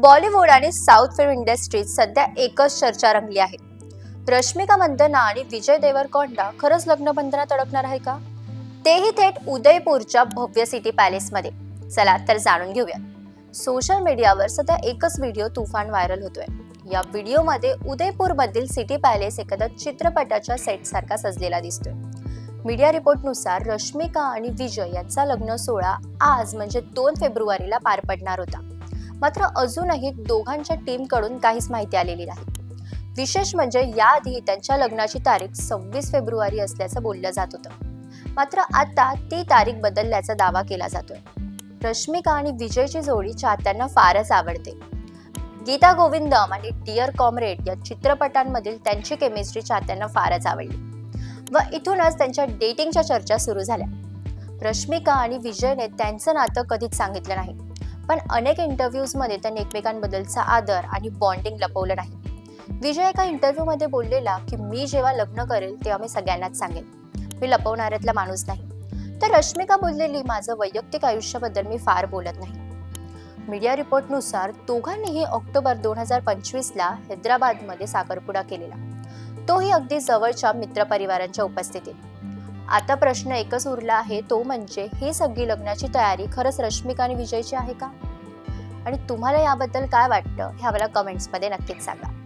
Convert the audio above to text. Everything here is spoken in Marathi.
बॉलिवूड आणि साऊथ फिल्म इंडस्ट्रीत सध्या एकच चर्चा रंगली आहे. रश्मिका मंदना आणि विजय देवरकोंडा खरंच लग्नबंधनात अडकणार आहे का? तेही थेट उदयपूरच्या भव्य सिटी पॅलेसमध्ये. चला तर जाणून घेऊया. सोशल मीडियावर सध्या एकच व्हिडिओ तुफान व्हायरल होतोय. या व्हिडिओमध्ये उदयपूरमधील सिटी पॅलेस एखाद्या चित्रपटाच्या सेटसारखा सजलेला दिसतोय. मीडिया रिपोर्टनुसार रश्मिका आणि विजय यांचा लग्न सोहळा आज म्हणजे दोन फेब्रुवारीला पार पडणार होता. मात्र अजूनही दोघांच्या टीमकडून काहीच माहिती आलेली नाही. विशेष म्हणजे याआधी त्यांच्या लग्नाची तारीख सव्वीस फेब्रुवारी असल्याचं बोललं जात होतं. मात्र आता ती तारीख बदलल्याचा दावा केला जातोय. रश्मिका आणि विजयची जोडी चाहत्यांना फारच आवडते. गीता गोविंदम आणि डिअर कॉमरेड या चित्रपटांमधील त्यांची केमिस्ट्री चाहत्यांना फारच आवडली. व इथूनच त्यांच्या डेटिंगच्या चर्चा सुरू झाल्या. रश्मिका आणि विजयने त्यांचं नातं कधीच सांगितलं नाही. पण अनेक इंटरव्ह्यूजमध्ये त्यांनी एकमेकांबद्दलचा आदर आणि बॉन्डिंग लपवलं नाही. विजय एका इंटरव्ह्यूमध्ये बोललेला की मी जेव्हा लग्न करेल तेव्हा मी सगळ्यांनाच सांगेन. मी लपवणाऱ्यातला माणूस नाही. तर रश्मिका बोललेली माझं वैयक्तिक आयुष्याबद्दल मी फार बोलत नाही. मीडिया रिपोर्टनुसार दोघांनीही ऑक्टोबर दोन हजार पंचवीसला हैदराबादमध्ये साखरपुडा केलेला. तोही अगदी जवळच्या मित्रपरिवारांच्या उपस्थितीत. आता प्रश्न एकच उरला आहे तो म्हणजे ही सगळी लग्नाची तयारी खरंच रश्मिका आणि विजयची आहे का? आणि तुम्हाला याबद्दल काय वाटतं हे आम्हाला कमेंट्समध्ये नक्कीच सांगा.